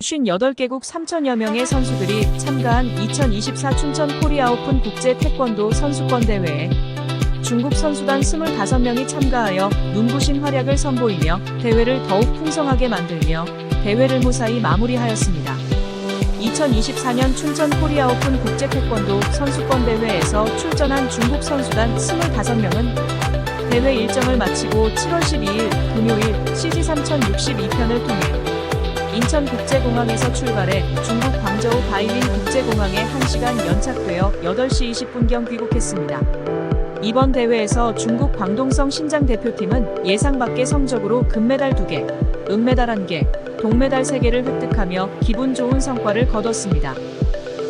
58개국 3천여 명의 선수들이 참가한 2024 춘천 코리아 오픈 국제 태권도 선수권 대회에 중국 선수단 25명이 참가하여 눈부신 활약을 선보이며 대회를 더욱 풍성하게 만들며 대회를 무사히 마무리하였습니다. 2024년 춘천 코리아 오픈 국제 태권도 선수권 대회에서 출전한 중국 선수단 25명은 대회 일정을 마치고 7월 12일 금요일 CG 3062편을 통해 인천국제공항에서 출발해 중국 광저우 바이민 국제공항에 1시간 연착되어 8시 20분경 귀국했습니다. 이번 대회에서 중국 광동성 신장 대표팀은 예상 밖의 성적으로 금메달 2개, 은메달 1개, 동메달 3개를 획득하며 기분 좋은 성과를 거뒀습니다.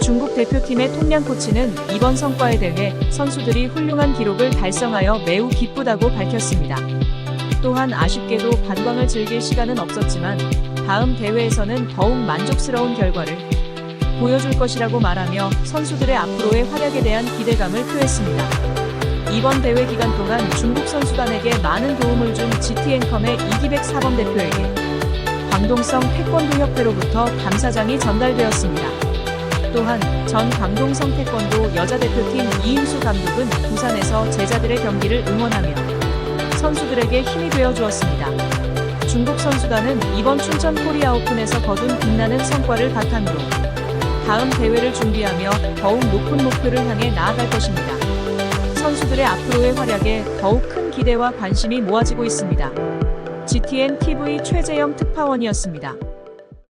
중국 대표팀의 통량 코치는 이번 성과에 대해 선수들이 훌륭한 기록을 달성하여 매우 기쁘다고 밝혔습니다. 또한 아쉽게도 관광을 즐길 시간은 없었지만 다음 대회에서는 더욱 만족스러운 결과를 보여줄 것이라고 말하며 선수들의 앞으로의 활약에 대한 기대감을 표했습니다. 이번 대회 기간 동안 중국 선수단에게 많은 도움을 준 GTN컴의 이기백 사범 대표에게 광동성 태권도 협회로부터 감사장이 전달되었습니다. 또한 전 광동성 태권도 여자 대표팀 이임수 감독은 부산에서 제자들의 경기를 응원하며 선수들에게 힘이 되어 주었습니다. 중국 선수단은 이번 춘천 코리아 오픈에서 거둔 빛나는 성과를 바탕으로 다음 대회를 준비하며 더욱 높은 목표를 향해 나아갈 것입니다. 선수들의 앞으로의 활약에 더욱 큰 기대와 관심이 모아지고 있습니다. GTN TV 최재영 특파원이었습니다.